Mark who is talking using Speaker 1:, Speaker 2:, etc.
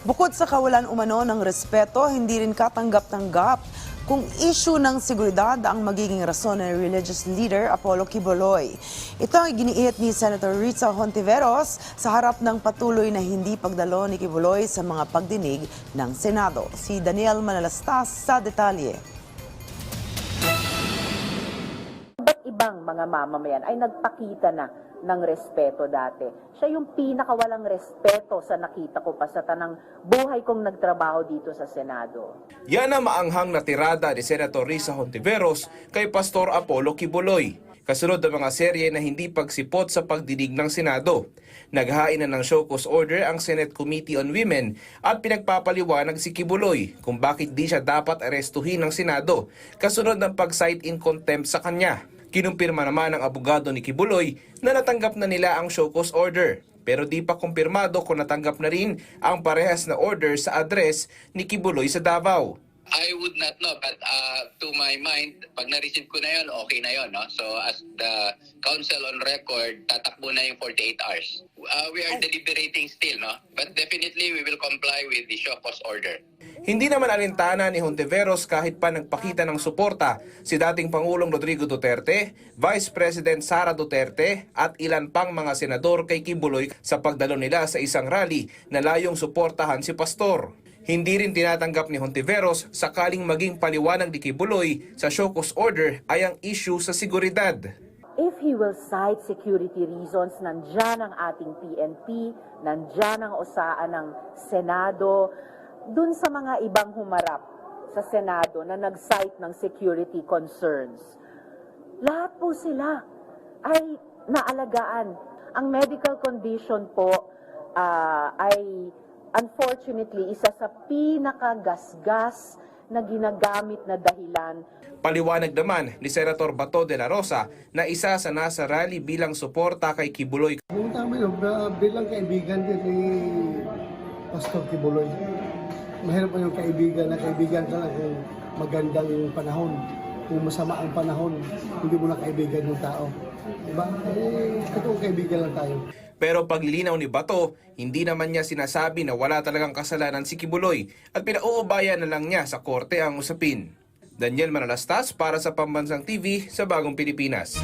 Speaker 1: Bukod sa kawalan umano ng respeto, hindi rin katanggap-tanggap kung issue ng seguridad ang magiging rason ng religious leader Apollo Quiboloy. Ito ang giniit ni Senator Rita Hontiveros sa harap ng patuloy na hindi pagdalo ni Quiboloy sa mga pagdinig ng Senado. Si Daniel Manalastas sa detalye.
Speaker 2: Ibang mga mamamayan ay nagpakita na ng respeto dati? Siya yung pinakawalang respeto sa nakita ko pa sa tanang buhay kong nagtrabaho dito sa Senado.
Speaker 3: Yan ang maanghang na tirada ni Senator Risa Hontiveros kay Pastor Apollo Kibuloy. Kasunod ng mga serye na hindi pagsipot sa pagdinig ng Senado. Naghain na ng show cause order ang Senate Committee on Women at pinagpapaliwanag si Kibuloy kung bakit di siya dapat arestuhin ng Senado kasunod ng pag-cite in contempt sa kanya. Kinumpirma naman ng abogado ni Kibuloy na natanggap na nila ang show cause order pero di pa kumpirmado kung natanggap na rin ang parehas na order sa address ni Kibuloy sa Davao.
Speaker 4: I would not know, but uh, to my mind, pag na-receive ko na yon, okay na yon. No? So as the council on record, tatakbo na yung 48 hours. Uh, we are deliberating still, no? but definitely we will comply with the show cause order.
Speaker 3: Hindi naman alintana ni Hontiveros kahit pa nagpakita ng suporta si dating Pangulong Rodrigo Duterte, Vice President Sara Duterte at ilan pang mga senador kay Kibuloy sa pagdalo nila sa isang rally na layong suportahan si Pastor. Hindi rin tinatanggap ni Hontiveros sakaling maging paliwanag ni Kibuloy sa cause order ay ang issue sa seguridad.
Speaker 2: If he will cite security reasons, nandyan ang ating PNP, nandyan ang osaan ng Senado, dun sa mga ibang humarap sa Senado na nag-cite ng security concerns. Lahat po sila ay naalagaan. Ang medical condition po ah, ay unfortunately isa sa pinakagasgas na ginagamit na dahilan
Speaker 3: Paliwanag naman ni Senator Bato de la Rosa na isa sa nasa rally bilang suporta kay Kibuloy
Speaker 5: Kung tama yun, bilang kaibigan din ni Pastor Kibuloy. Mahirap yung kaibigan na kaibigan ka lang kung magandang yung panahon. Kung masama ang panahon, hindi mo na kaibigan yung tao. Diba? Eh, totoong kaibigan lang tayo.
Speaker 3: Pero paglilinaw ni Bato, hindi naman niya sinasabi na wala talagang kasalanan si Kibuloy at pinauubayan na lang niya sa korte ang usapin. Daniel Manalastas para sa Pambansang TV sa Bagong Pilipinas.